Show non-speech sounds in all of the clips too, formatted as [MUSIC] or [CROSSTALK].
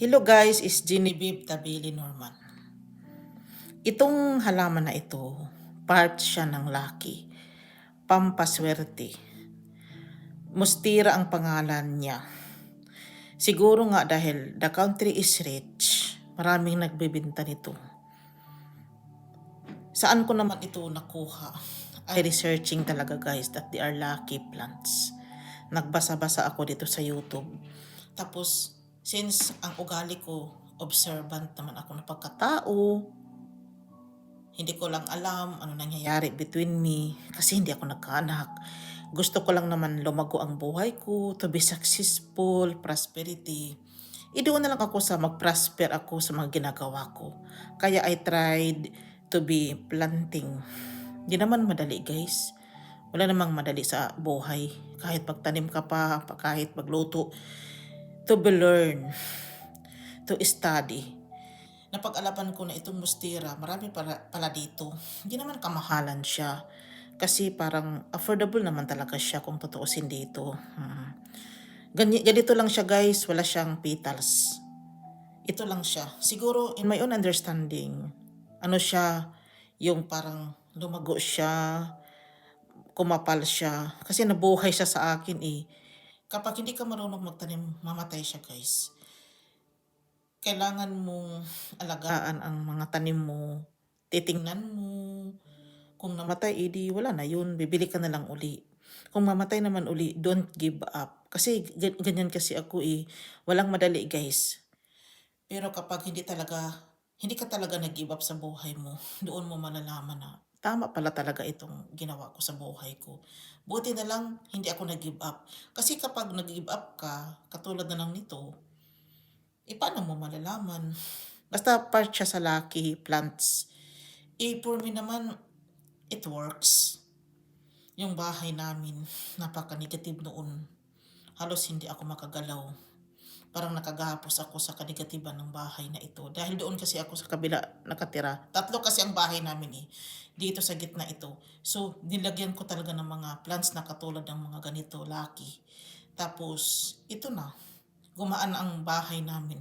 Hello guys, is Genevieve Tabili Norman. Itong halaman na ito, part siya ng lucky. Pampaswerte. Mustira ang pangalan niya. Siguro nga dahil the country is rich, maraming nagbebenta nito. Saan ko naman ito nakuha? Ay researching talaga guys that they are lucky plants. Nagbasa-basa ako dito sa YouTube. Tapos, since ang ugali ko, observant naman ako na pagkatao, hindi ko lang alam ano nangyayari between me kasi hindi ako nagkaanak. Gusto ko lang naman lumago ang buhay ko, to be successful, prosperity. Idoon na lang ako sa mag-prosper ako sa mga ginagawa ko. Kaya I tried to be planting. Hindi naman madali guys. Wala namang madali sa buhay. Kahit magtanim ka pa- kahit magluto. To be learn. To study. Napag-alapan ko na itong mustira, marami pala, pala dito. Hindi naman kamahalan siya. Kasi parang affordable naman talaga siya kung tutuusin dito. Hmm. Ganyi, ganito lang siya guys, wala siyang petals. Ito lang siya. Siguro, in my own understanding, ano siya, yung parang lumago siya, kumapal siya. Kasi nabuhay siya sa akin eh. Kapag hindi ka marunong magtanim, mamatay siya guys. Kailangan mong alagaan ang mga tanim mo. Titingnan mo. Kung namatay, edi wala na yun. Bibili ka na lang uli. Kung mamatay naman uli, don't give up. Kasi gan- ganyan kasi ako eh. Walang madali guys. Pero kapag hindi talaga, hindi ka talaga nag-give up sa buhay mo, [LAUGHS] doon mo malalaman na tama pala talaga itong ginawa ko sa buhay ko. Buti na lang, hindi ako nag-give up. Kasi kapag nag-give up ka, katulad na lang nito, eh paano mo malalaman? [LAUGHS] Basta part siya sa lucky plants. Eh for me naman, it works. Yung bahay namin, [LAUGHS] napaka-negative noon. Halos hindi ako makagalaw parang nakagahapos ako sa kanegatiban ng bahay na ito. Dahil doon kasi ako sa kabila nakatira. Tatlo kasi ang bahay namin eh. Dito sa gitna ito. So, nilagyan ko talaga ng mga plants na katulad ng mga ganito, lucky. Tapos, ito na. Gumaan ang bahay namin.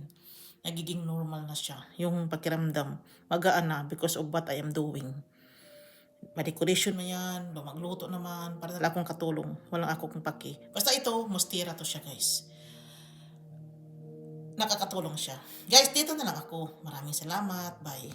Nagiging normal na siya. Yung pakiramdam, magaan na because of what I am doing. Ma-decoration mo yan, lumagluto naman, para akong katulong, walang akong paki. Basta ito, mustira to siya guys nakakatulong siya. Guys, dito na lang ako. Maraming salamat. Bye.